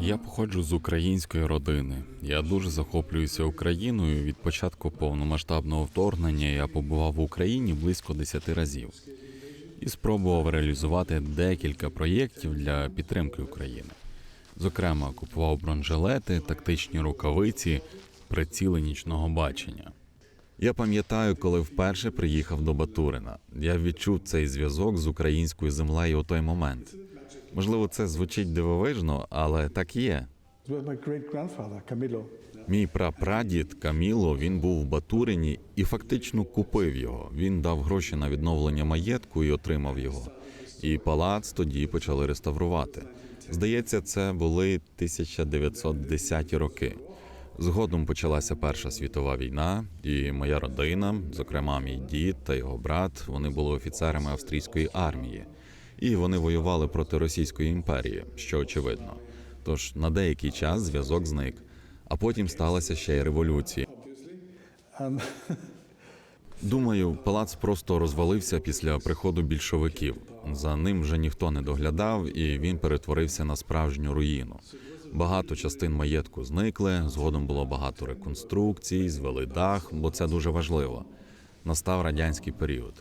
Я походжу з української родини. Я дуже захоплююся Україною. Від початку повномасштабного вторгнення я побував в Україні близько 10 разів і спробував реалізувати декілька проєктів для підтримки України. Зокрема, купував бронежилети, тактичні рукавиці, приціли нічного бачення. Я пам'ятаю, коли вперше приїхав до Батурина. Я відчув цей зв'язок з українською землею у той момент. Можливо, це звучить дивовижно, але так є. Мій прапрадід Каміло він був в Батурині і фактично купив його. Він дав гроші на відновлення маєтку і отримав його. І палац тоді почали реставрувати. Здається, це були 1910-ті роки. Згодом почалася Перша світова війна, і моя родина, зокрема мій дід та його брат, вони були офіцерами австрійської армії, і вони воювали проти Російської імперії, що очевидно. Тож на деякий час зв'язок зник, а потім сталася ще й революція. Думаю, палац просто розвалився після приходу більшовиків. За ним вже ніхто не доглядав, і він перетворився на справжню руїну. Багато частин маєтку зникли. Згодом було багато реконструкцій, звели дах, бо це дуже важливо. Настав радянський період.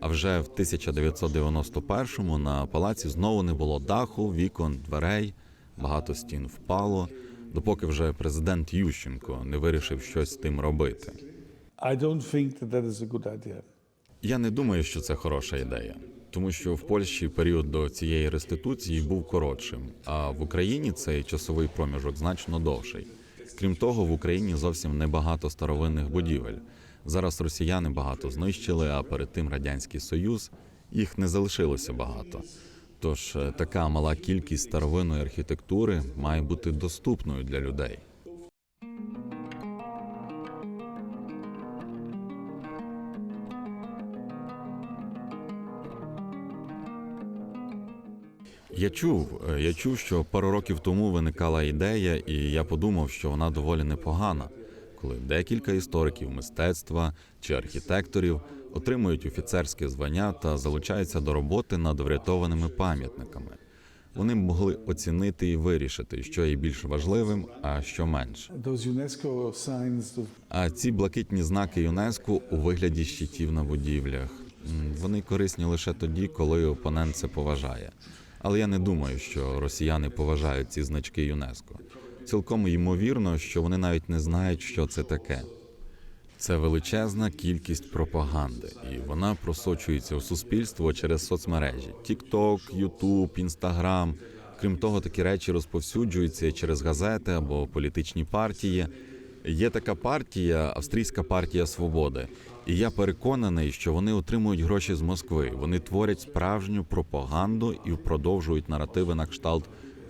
А вже в 1991-му на палаці знову не було даху, вікон, дверей, багато стін впало, допоки вже президент Ющенко не вирішив щось з тим робити. I don't think that that is a good idea. Я не думаю, що це хороша ідея, тому що в Польщі період до цієї реституції був коротшим, а в Україні цей часовий проміжок значно довший. Крім того, в Україні зовсім небагато старовинних будівель. Зараз росіяни багато знищили, а перед тим радянський союз їх не залишилося багато. Тож е, така мала кількість старовинної архітектури має бути доступною для людей. Я чув, е, я чув, що пару років тому виникала ідея, і я подумав, що вона доволі непогана, коли декілька істориків мистецтва чи архітекторів отримують офіцерське звання та залучаються до роботи над врятованими пам'ятниками. Вони могли оцінити і вирішити, що є більш важливим, а що менше. А ці блакитні знаки ЮНЕСКО у вигляді щитів на будівлях. Вони корисні лише тоді, коли опонент це поважає. Але я не думаю, що росіяни поважають ці значки ЮНЕСКО. Цілком ймовірно, що вони навіть не знають, що це таке. Це величезна кількість пропаганди, і вона просочується в суспільство через соцмережі: TikTok, YouTube, Instagram. Крім того, такі речі розповсюджуються через газети або політичні партії. Є така партія, Австрійська партія Свободи, і я переконаний, що вони отримують гроші з Москви. Вони творять справжню пропаганду і продовжують наративи на кшталт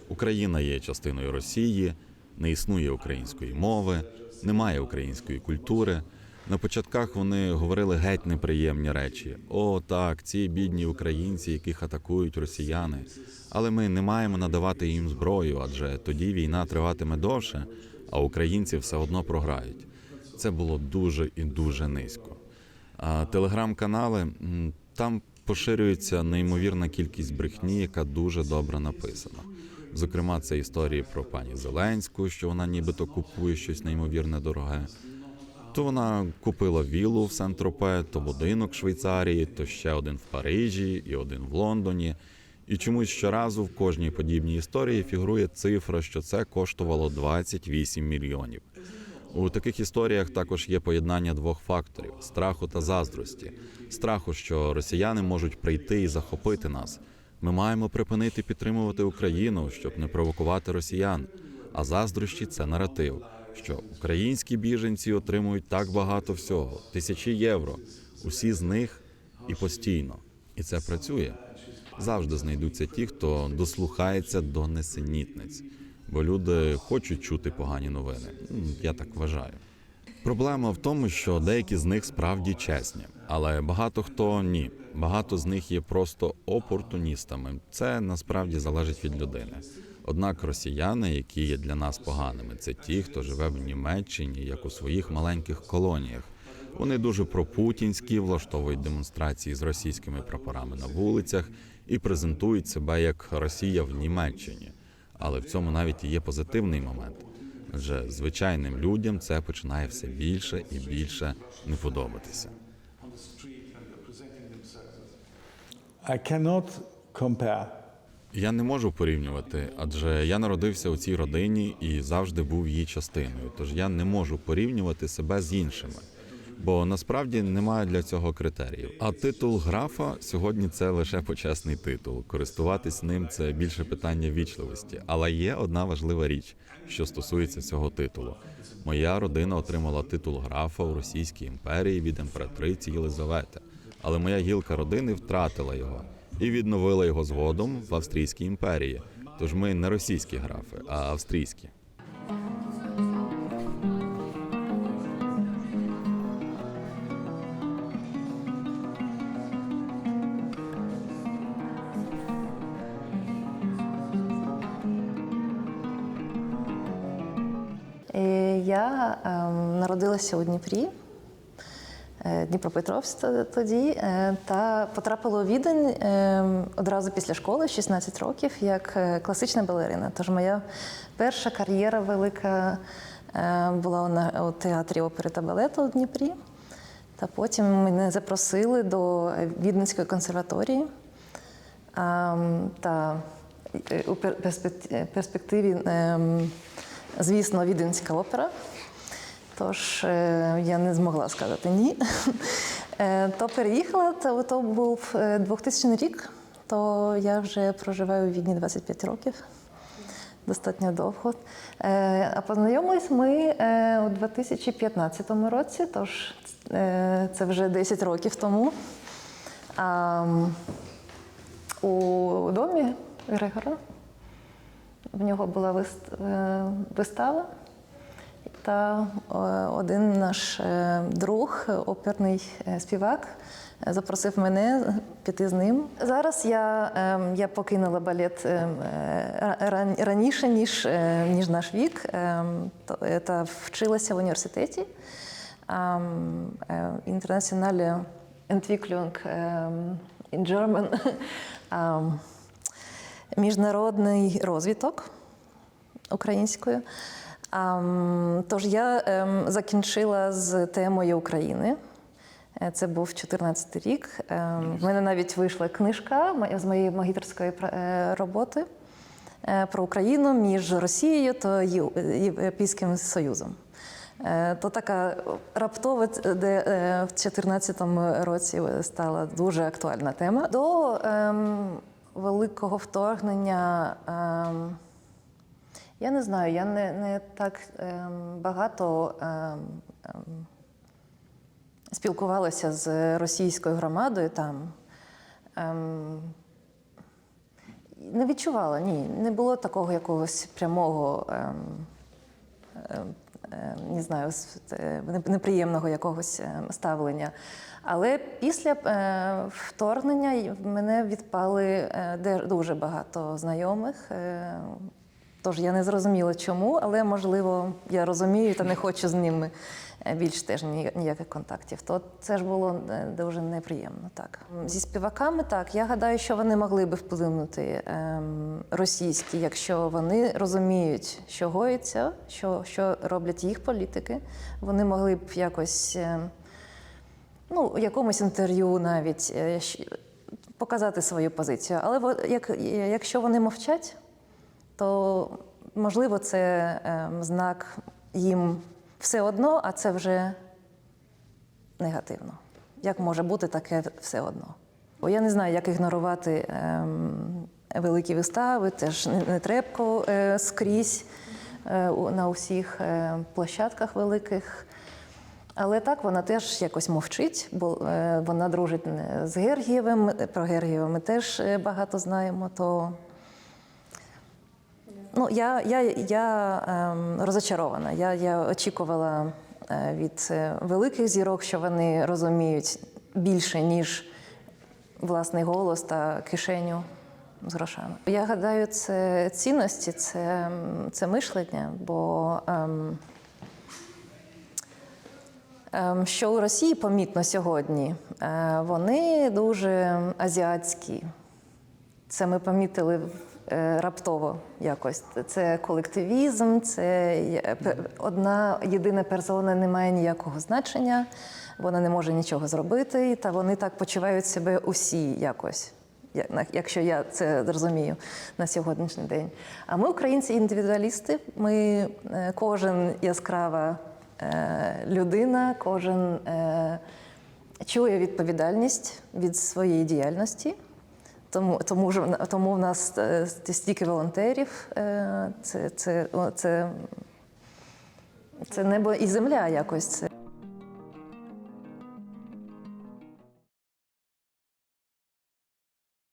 Україна є частиною Росії, не існує української мови, немає української культури. На початках вони говорили геть неприємні речі. О, так, ці бідні українці, яких атакують росіяни. Але ми не маємо надавати їм зброю, адже тоді війна триватиме довше, а українці все одно програють. Це було дуже і дуже низько. Телеграм-канали там поширюється неймовірна кількість брехні, яка дуже добре написана. Зокрема, це історії про пані Зеленську, що вона нібито купує щось неймовірне дороге. То вона купила віллу в Сент-Тропе, то будинок в Швейцарії, то ще один в Парижі і один в Лондоні. І чомусь щоразу в кожній подібній історії фігурує цифра, що це коштувало 28 мільйонів. У таких історіях також є поєднання двох факторів: страху та заздрості. Страху, що росіяни можуть прийти і захопити нас. Ми маємо припинити підтримувати Україну, щоб не провокувати росіян. А заздрощі це наратив, що українські біженці отримують так багато всього, тисячі євро. Усі з них і постійно. І це працює. Завжди знайдуться ті, хто дослухається до несенітниць, бо люди хочуть чути погані новини. Я так вважаю. Проблема в тому, що деякі з них справді чесні, але багато хто ні. Багато з них є просто опортуністами. Це насправді залежить від людини. Однак росіяни, які є для нас поганими, це ті, хто живе в Німеччині, як у своїх маленьких колоніях. Вони дуже пропутінські, влаштовують демонстрації з російськими прапорами на вулицях і презентують себе як Росія в Німеччині. Але в цьому навіть і є позитивний момент. Адже звичайним людям це починає все більше і більше не подобатися. I cannot compare. Я не можу порівнювати, адже я народився у цій родині і завжди був її частиною. Тож я не можу порівнювати себе з іншими, бо насправді немає для цього критеріїв. А титул графа сьогодні це лише почесний титул. Користуватись ним це більше питання вічливості. Але є одна важлива річ, що стосується цього титулу. Моя родина отримала титул графа у Російській імперії від імператриці Єлизавети, але моя гілка родини втратила його і відновила його згодом в Австрійській імперії. Тож ми не російські графи, а австрійські. Я ем, народилася у Дніпрі, е, Дніпропетровськ тоді, е, та потрапила у Відень ем, одразу після школи, 16 років, як е, класична балерина. Тож моя перша кар'єра велика була у театрі опери та балету у Дніпрі. Та потім мене запросили до Віденської консерваторії. Та у перспективі, ем, звісно, Віденська опера. Тож е, я не змогла сказати ні. Е, То переїхала, то, то був е, 2000 рік, то я вже проживаю у Відні 25 років. Достатньо довго. Е, А познайомились ми е, у 2015 році, тож е, це вже 10 років тому. У домі Грегора. В нього була е, вистава, та е, один наш е, друг, оперний співак, запросив мене піти з ним. Зараз я, я покинула балет раніше, ніж, ніж наш вік, та вчилася в університеті. Internationale Entwicklung in German. Міжнародний розвиток українською. Тож я ем, закінчила з темою України. Е, Це був 14 рік. Ем, В мене навіть вийшла книжка з моєї магістерської е, роботи е, про Україну між Росією та Європейським Союзом. То така раптова, де в 2014 році стала дуже актуальна тема. До ем, великого вторгнення. Ем, я не знаю, я не, не так ем, багато ем, ем, спілкувалася з російською громадою там. Ем, не відчувала, ні. Не було такого якогось прямого, ем, не знаю, е, неприємного якогось ем, ставлення. Але після е, вторгнення в мене відпали е, дуже багато знайомих. е, Тож я не зрозуміла, чому, але можливо я розумію та не хочу з ними е, більш теж ніяких контактів. То це ж було е, дуже неприємно. Так зі співаками, так я гадаю, що вони могли би вплинути ем, російські, якщо вони розуміють, що гоїться, що, що роблять їх політики. Вони могли б якось. е, ну, у якомусь інтерв'ю навіть е, показати свою позицію. Але як, якщо вони мовчать, то можливо це ем, знак їм все одно, а це вже негативно. Як може бути таке все одно? Бо я не знаю, як ігнорувати ем, великі вистави, теж не, трепко е, скрізь е, на усіх е, площадках великих. Але так вона теж якось мовчить, бо вона дружить з Гергієвим. Про Гергієва ми теж багато знаємо. То ну, я, я, я ем, розочарована. Я, я очікувала е, від е, великих зірок, що вони розуміють більше, ніж власний голос та кишеню з грошами. Я гадаю, це цінності, це, це мишлення, бо. Ем, Ем, Що у Росії помітно сьогодні, е, вони дуже азіатські. Це ми помітили раптово якось. Це колективізм, це одна єдина персона не має ніякого значення, вона не може нічого зробити, та вони так почувають себе усі якось. Якщо я це розумію на сьогоднішній день. А ми, українці, індивідуалісти, ми е, кожен яскрава е, людина, кожен е, чує відповідальність від своєї діяльності. Тому, тому, ж, тому в нас е, стільки волонтерів, е, це, це, це, це небо і земля якось.